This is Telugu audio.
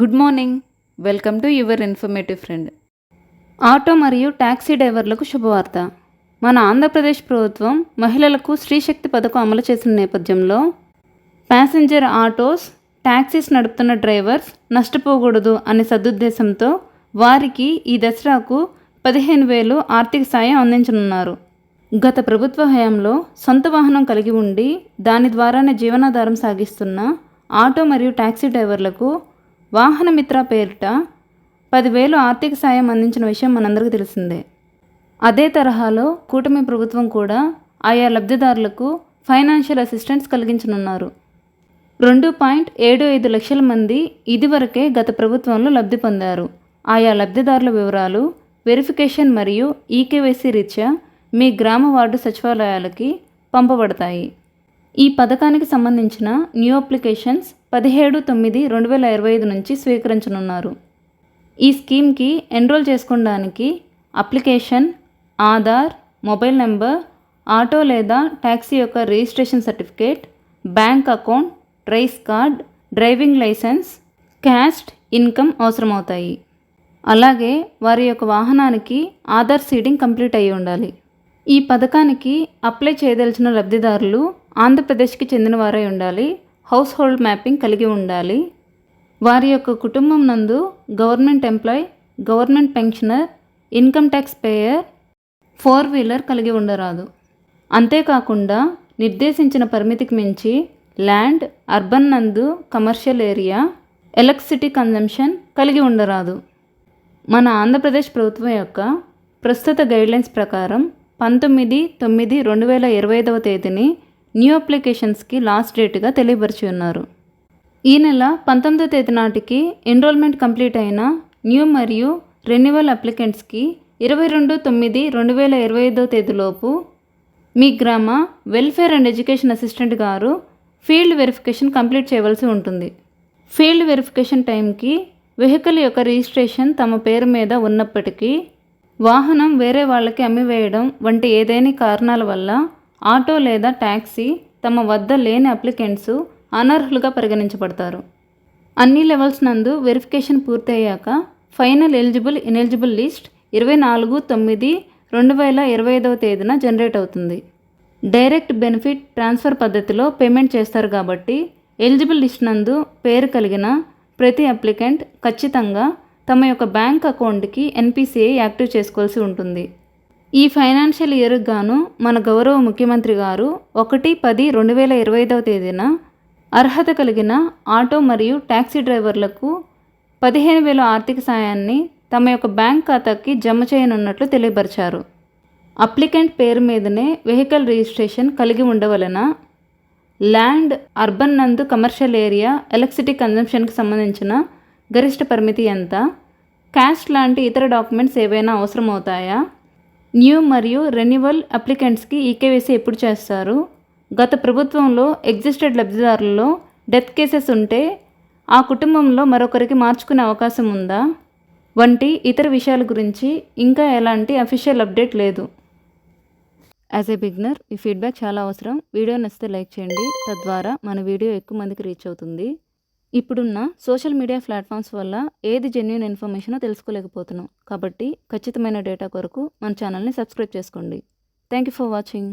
Good morning. Welcome to your informative friend. Auto మరియు ట్యాక్సీ డ్రైవర్లకు శుభవార్త. మన ఆంధ్రప్రదేశ్ ప్రభుత్వం మహిళలకు స్త్రీశక్తి పథకం అమలు చేసిన నేపథ్యంలో ప్యాసింజర్ ఆటోస్ ట్యాక్సీస్ నడుపుతున్న డ్రైవర్స్ నష్టపోకూడదు అనే సదుద్దేశంతో వారికి ఈ దసరాకు పదిహేను వేలు ఆర్థిక సాయం అందించనున్నారు. గత ప్రభుత్వ హయాంలో సొంత వాహనం కలిగి ఉండి దాని ద్వారానే జీవనాధారం సాగిస్తున్న ఆటో మరియు ట్యాక్సీ డ్రైవర్లకు వాహనమిత్ర పేరిట పదివేలు ఆర్థిక సాయం అందించిన విషయం మనందరికీ తెలిసిందే. అదే తరహాలో కూటమి ప్రభుత్వం కూడా ఆయా లబ్ధిదారులకు ఫైనాన్షియల్ అసిస్టెన్స్ కలిగించనున్నారు. రెండు పాయింట్ ఏడు ఐదు లక్షల మంది ఇదివరకే గత ప్రభుత్వంలో లబ్ధి పొందారు. ఆయా లబ్ధిదారుల వివరాలు వెరిఫికేషన్ మరియు ఈకేవైసీ రీత్యా మీ గ్రామ వార్డు సచివాలయాలకి పంపబడతాయి. ఈ పథకానికి సంబంధించిన న్యూ అప్లికేషన్స్ పదిహేడు తొమ్మిది రెండు వేల ఇరవై ఐదు నుంచి స్వీకరించనున్నారు. ఈ స్కీమ్కి ఎన్రోల్ చేసుకోవడానికి application Aadhaar mobile number auto లేదా ట్యాక్సీ యొక్క registration certificate bank account rice card driving licence caste income అవసరమవుతాయి. అలాగే వారి యొక్క వాహనానికి ఆధార్ సీడింగ్ కంప్లీట్ అయి ఉండాలి. ఈ పథకానికి అప్లై చేయదలిచిన లబ్ధిదారులు ఆంధ్రప్రదేశ్కి చెందినవారై ఉండాలి. హౌస్ హోల్డ్ మ్యాపింగ్ కలిగి ఉండాలి. వారి యొక్క కుటుంబం నందు government employee government pensioner income tax payer four wheeler కలిగి ఉండరాదు. అంతేకాకుండా నిర్దేశించిన పరిమితికి మించి ల్యాండ్ అర్బన్ నందు కమర్షియల్ ఏరియా ఎలక్ట్రిసిటీ కన్జంప్షన్ కలిగి ఉండరాదు. మన ఆంధ్రప్రదేశ్ ప్రభుత్వం యొక్క ప్రస్తుత గైడ్లైన్స్ ప్రకారం పంతొమ్మిది తొమ్మిది రెండు వేల ఇరవై ఐదవ తేదీని న్యూ అప్లికేషన్స్కి లాస్ట్ డేట్గా తెలియపరిచి ఉన్నారు. ఈ నెల పంతొమ్మిదో తేదీ నాటికి ఎన్రోల్మెంట్ కంప్లీట్ అయిన న్యూ మరియు రెన్యువల్ అప్లికెంట్స్కి ఇరవై రెండు తొమ్మిది రెండు వేల ఇరవై ఐదో తేదీలోపు మీ గ్రామ వెల్ఫేర్ అండ్ ఎడ్యుకేషన్ అసిస్టెంట్ గారు ఫీల్డ్ వెరిఫికేషన్ కంప్లీట్ చేయవలసి ఉంటుంది. ఫీల్డ్ వెరిఫికేషన్ టైంకి వెహికల్ యొక్క రిజిస్ట్రేషన్ తమ పేరు మీద ఉన్నప్పటికీ వాహనం వేరే వాళ్ళకి అమ్మివేయడం వంటి ఏదైనా కారణాల వల్ల ఆటో లేదా ట్యాక్సీ తమ వద్ద లేని అప్లికెంట్స్ అనర్హులుగా పరిగణించబడతారు. అన్ని లెవెల్స్ నందు వెరిఫికేషన్ పూర్తయ్యాక ఫైనల్ ఎలిజిబుల్ ఇనెలిజిబుల్ లిస్ట్ ఇరవై నాలుగు తొమ్మిది రెండు వేల ఇరవై ఐదవ తేదీన జనరేట్ అవుతుంది. డైరెక్ట్ బెనిఫిట్ ట్రాన్స్ఫర్ పద్ధతిలో పేమెంట్ చేస్తారు కాబట్టి ఎలిజిబుల్ లిస్ట్ నందు పేరు కలిగిన ప్రతి అప్లికెంట్ ఖచ్చితంగా తమ యొక్క బ్యాంక్ అకౌంట్కి ఎన్పిసిఐ యాక్టివ్ చేసుకోవాల్సి ఉంటుంది. ఈ ఫైనాన్షియల్ ఇయర్కి గాను మన గౌరవ ముఖ్యమంత్రి గారు ఒకటి పది రెండు వేల ఇరవై ఐదవ తేదీన అర్హత కలిగిన ఆటో మరియు ట్యాక్సీ డ్రైవర్లకు పదిహేను వేల ఆర్థిక సాయాన్ని తమ యొక్క బ్యాంక్ ఖాతాకి జమ చేయనున్నట్లు తెలియపరిచారు. అప్లికెంట్ పేరు మీదనే వెహికల్ రిజిస్ట్రేషన్ కలిగి ఉండవలన ల్యాండ్ అర్బన్ నందు కమర్షియల్ ఏరియా ఎలక్ట్రిసిటీ కన్జంప్షన్కి సంబంధించిన గరిష్ట పరిమితి ఎంత క్యాష్ లాంటి ఇతర డాక్యుమెంట్స్ ఏవైనా అవసరం అవుతాయా న్యూ మరియు రెన్యువల్ అప్లికెంట్స్కి ఈకేవైసీ ఎప్పుడు చేస్తారు? గత ప్రభుత్వంలో ఎగ్జిస్టెడ్ లబ్ధిదారులలో డెత్ కేసెస్ ఉంటే ఆ కుటుంబంలో మరొకరికి మార్చుకునే అవకాశం ఉందా? వంటి ఇతర విషయాల గురించి ఇంకా ఎలాంటి అఫీషియల్ అప్డేట్ లేదు. యాజ్ ఏ బిగ్నర్ ఈ ఫీడ్బ్యాక్ చాలా అవసరం. వీడియో నచ్చితే లైక్ చేయండి. తద్వారా మన వీడియో ఎక్కువ మందికి రీచ్ అవుతుంది. ఇప్పుడున్న సోషల్ మీడియా ప్లాట్ఫామ్స్ వల్ల ఏది జెన్యున్ ఇన్ఫర్మేషనో తెలుసుకోలేకపోతున్నాం. కాబట్టి ఖచ్చితమైన డేటా కొరకు మన ఛానల్ని సబ్స్క్రైబ్ చేసుకోండి. Thank you for watching